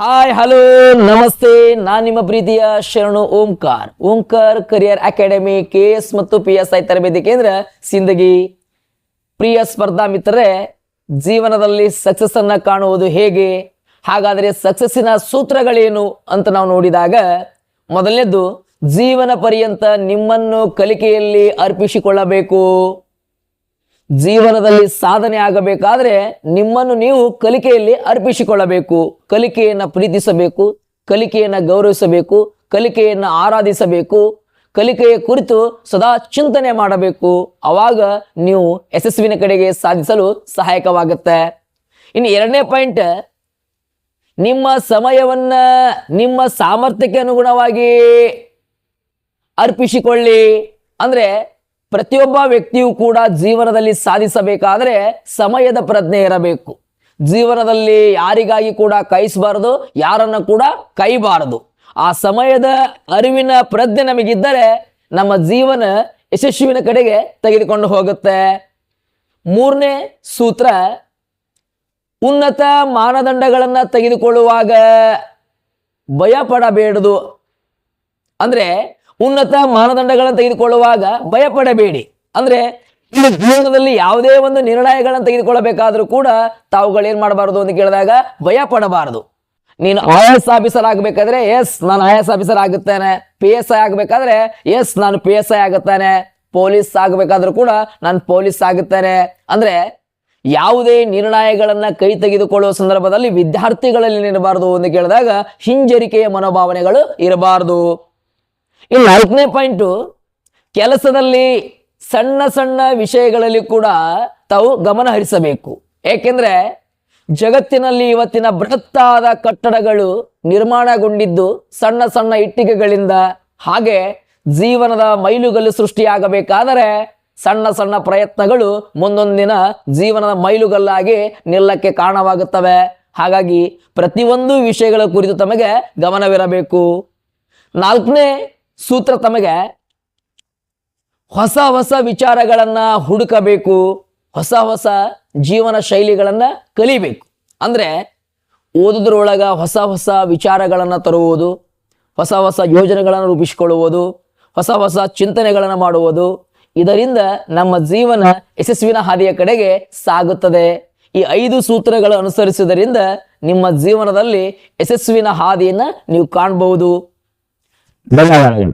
Hi hello ನಮಸ್ತೆ. ನಾನು ನಿಮ್ಮ ಪ್ರೀತಿಯ Sharanu Omkar. Omkar career academy K S ಮತ್ತು ಪಿ ಎಸ್ ಐ ತರಬೇತಿ ಕೇಂದ್ರ ಸಿಂದಗಿ. ಪ್ರಿಯ ಸ್ಪರ್ಧಾ ಮಿತ್ರರೇ, ಜೀವನದಲ್ಲಿ ಸಕ್ಸಸ್ ಅನ್ನ ಕಾಣುವುದು ಹೇಗೆ? ಹಾಗಾದರೆ ಸಕ್ಸಸ್ಸಿನ ಸೂತ್ರಗಳೇನು ಅಂತ ನಾವು ನೋಡಿದಾಗ, ಮೊದಲನೇದು ಜೀವನ ಪರ್ಯಂತ ನಿಮ್ಮನ್ನು ಕಲಿಕೆಯಲ್ಲಿ ಅರ್ಪಿಸಿಕೊಳ್ಳಬೇಕು. ಜೀವನದಲ್ಲಿ ಸಾಧನೆ ಆಗಬೇಕಾದ್ರೆ ನಿಮ್ಮನ್ನು ನೀವು ಕಲಿಕೆಯಲ್ಲಿ ಅರ್ಪಿಸಿಕೊಳ್ಳಬೇಕು. ಕಲಿಕೆಯನ್ನು ಪ್ರೀತಿಸಬೇಕು, ಕಲಿಕೆಯನ್ನು ಗೌರವಿಸಬೇಕು, ಕಲಿಕೆಯನ್ನು ಆರಾಧಿಸಬೇಕು, ಕಲಿಕೆಯ ಕುರಿತು ಸದಾ ಚಿಂತನೆ ಮಾಡಬೇಕು. ಅವಾಗ ನೀವು ಯಶಸ್ವಿನ ಕಡೆಗೆ ಸಾಧಿಸಲು ಸಹಾಯಕವಾಗುತ್ತೆ. ಇನ್ನು ಎರಡನೇ ಪಾಯಿಂಟ್, ನಿಮ್ಮ ಸಮಯವನ್ನ, ನಿಮ್ಮ ಸಾಮರ್ಥ್ಯಕ್ಕೆ ಅನುಗುಣವಾಗಿ ಅರ್ಪಿಸಿಕೊಳ್ಳಿ. ಅಂದ್ರೆ ಪ್ರತಿಯೊಬ್ಬ ವ್ಯಕ್ತಿಯು ಕೂಡ ಜೀವನದಲ್ಲಿ ಸಾಧಿಸಬೇಕಾದ್ರೆ ಸಮಯದ ಪ್ರಜ್ಞೆ ಇರಬೇಕು. ಜೀವನದಲ್ಲಿ ಯಾರಿಗಾಗಿ ಕೂಡ ಕೈಸಬಾರದು, ಯಾರನ್ನ ಕೂಡ ಕೈಬಾರದು. ಆ ಸಮಯದ ಅರಿವಿನ ಪ್ರಜ್ಞೆ ನಮಗಿದ್ದರೆ ನಮ್ಮ ಜೀವನ ಯಶಸ್ವಿನ ಕಡೆಗೆ ತೆಗೆದುಕೊಂಡು ಹೋಗುತ್ತೆ. ಮೂರನೇ ಸೂತ್ರ, ಉನ್ನತ ಮಾನದಂಡಗಳನ್ನು ತೆಗೆದುಕೊಳ್ಳುವಾಗ ಭಯ ಪಡಬೇಡದು ಅಂದ್ರೆ ಉನ್ನತ ಮಾನದಂಡಗಳನ್ನು ತೆಗೆದುಕೊಳ್ಳುವಾಗ ಭಯಪಡಬೇಡಿ. ಅಂದ್ರೆ ಇಲ್ಲಿ ಜೀವನದಲ್ಲಿ ಯಾವುದೇ ಒಂದು ನಿರ್ಣಯಗಳನ್ನು ತೆಗೆದುಕೊಳ್ಳಬೇಕಾದ್ರೂ ಕೂಡ ತಾವುಗಳೇನ್ ಮಾಡಬಾರದು ಅಂತ ಕೇಳಿದಾಗ ಭಯ ಪಡಬಾರದು ನೀನು ಐ ಎಸ್ ಆಫೀಸರ್ ಆಗಬೇಕಾದ್ರೆ ಎಸ್, ನಾನು ಐ ಎಸ್ ಆಫೀಸರ್ ಆಗುತ್ತೇನೆ ಪಿ ಎಸ್ ಐ ಆಗಬೇಕಾದ್ರೆ, ಎಸ್, ನಾನು ಪಿ ಎಸ್ ಐ ಆಗುತ್ತೇನೆ. ಪೊಲೀಸ್ ಆಗಬೇಕಾದ್ರೂ ಕೂಡ, ನಾನು ಪೊಲೀಸ್ ಆಗುತ್ತೇನೆ. ಅಂದ್ರೆ ಯಾವುದೇ ನಿರ್ಣಯಗಳನ್ನ ಕೈ ತೆಗೆದುಕೊಳ್ಳುವ ಸಂದರ್ಭದಲ್ಲಿ ವಿದ್ಯಾರ್ಥಿಗಳಲ್ಲಿ ಇರಬಾರದು ಅಂತ ಕೇಳಿದಾಗ ಹಿಂಜರಿಕೆಯ ಮನೋಭಾವನೆಗಳು ಇರಬಾರದು. ಇನ್ನು ನಾಲ್ಕನೇ ಪಾಯಿಂಟು ಕೆಲಸದಲ್ಲಿ ಸಣ್ಣ ಸಣ್ಣ ವಿಷಯಗಳಲ್ಲಿ ಕೂಡ ತಾವು ಗಮನ ಹರಿಸಬೇಕು. ಏಕೆಂದರೆ ಜಗತ್ತಿನಲ್ಲಿ ಇವತ್ತಿನ ಬೃಹತ್ತಾದ ಕಟ್ಟಡಗಳು ನಿರ್ಮಾಣಗೊಂಡಿದ್ದು ಸಣ್ಣ ಸಣ್ಣ ಇಟ್ಟಿಗೆಗಳಿಂದ ಹಾಗೆ ಜೀವನದ ಮೈಲುಗಲ್ಲು ಸೃಷ್ಟಿಯಾಗಬೇಕಾದರೆ ಸಣ್ಣ ಸಣ್ಣ ಪ್ರಯತ್ನಗಳು ಮುಂದೊಂದಿನ ಜೀವನದ ಮೈಲುಗಲ್ಲಾಗಿ ನಿಲ್ಲಕ್ಕೆ ಕಾರಣವಾಗುತ್ತವೆ. ಹಾಗಾಗಿ ಪ್ರತಿಯೊಂದು ವಿಷಯಗಳ ಕುರಿತು ತಮಗೆ ಗಮನವಿರಬೇಕು. ನಾಲ್ಕನೇ ಸೂತ್ರ ತಮಗೆ ಹೊಸ ಹೊಸ ವಿಚಾರಗಳನ್ನ ಹುಡುಕಬೇಕು, ಹೊಸ ಹೊಸ ಜೀವನ ಶೈಲಿಗಳನ್ನ ಕಲಿಬೇಕು. ಅಂದ್ರೆ ಓದೋದ್ರೊಳಗೆ ಹೊಸ ಹೊಸ ವಿಚಾರಗಳನ್ನ ತರುವುದು, ಹೊಸ ಹೊಸ ಯೋಜನೆಗಳನ್ನು ರೂಪಿಸಿಕೊಳ್ಳುವುದು, ಹೊಸ ಹೊಸ ಚಿಂತನೆಗಳನ್ನು ಮಾಡುವುದು, ಇದರಿಂದ ನಮ್ಮ ಜೀವನ ಯಶಸ್ವಿನ ಹಾದಿಯ ಕಡೆಗೆ ಸಾಗುತ್ತದೆ. ಈ ಐದು ಸೂತ್ರಗಳು ಅನುಸರಿಸುವುದರಿಂದ ನಿಮ್ಮ ಜೀವನದಲ್ಲಿ ಯಶಸ್ವಿನ ಹಾದಿಯನ್ನ ನೀವು ಕಾಣಬಹುದು. ధన్యవాదాలు